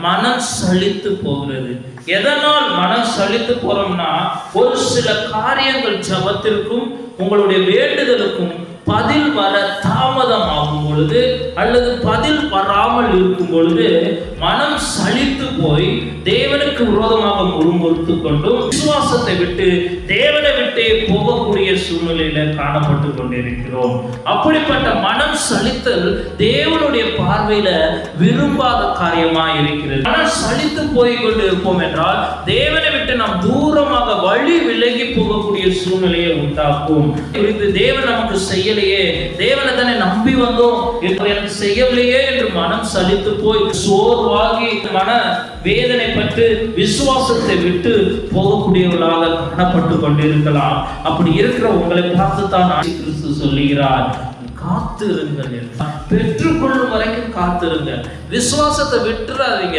மனம் சலித்து போகிறது. எதனால் மனம் சலித்து போறோம்னா ஒரு சில காரியங்கள் ஜபத்திற்கும் உங்களுடைய வேண்டுதலுக்கும் பதில் வர தாமதம் ஆகும் பொழுது அல்லது பதில் வராமல் இருக்கும் பொழுது மனம் சலித்து போய் தேவனுக்கு விரோதமாக முறுமுறுத்து கொண்டும் விசுவாசத்தை விட்டு தேவனை விட்டே போகக்கூடிய சூழ்நிலையில காணப்பட்டு கொண்டிருக்கிறோம். அப்படிப்பட்ட மனம் சலித்தல் தேவனுடைய பார்வையில விரும்பாத காரியமா இருக்கிறது மனம் சலித்து போய் கொண்டு இருப்போம் என்றால் தேவனை விட்டு நாம் தூரமாக சூழ்நிலையை உண்டாக்கும். குறித்து தேவன் நமக்கு செய்யலையே தேவனை தானே நம்பி வந்தோம் எனக்கு செய்யவில்லையே என்று மனம் சலித்து போய் சோர்வாகி மன வேதனைப்பட்டு விசுவாசத்தை விட்டு போகக்கூடியவர்களாக காணப்பட்டு கொண்டிருக்கலாம். அப்படி இருக்கிற உங்களை பார்த்து தான் கிறிஸ்து சொல்லுகிறார். காத்திருங்கள் பெற்றுக்கொள்ளும் வரைக்கும் காத்திருங்க விசுவாசத்தை விட்டுறாதீங்க.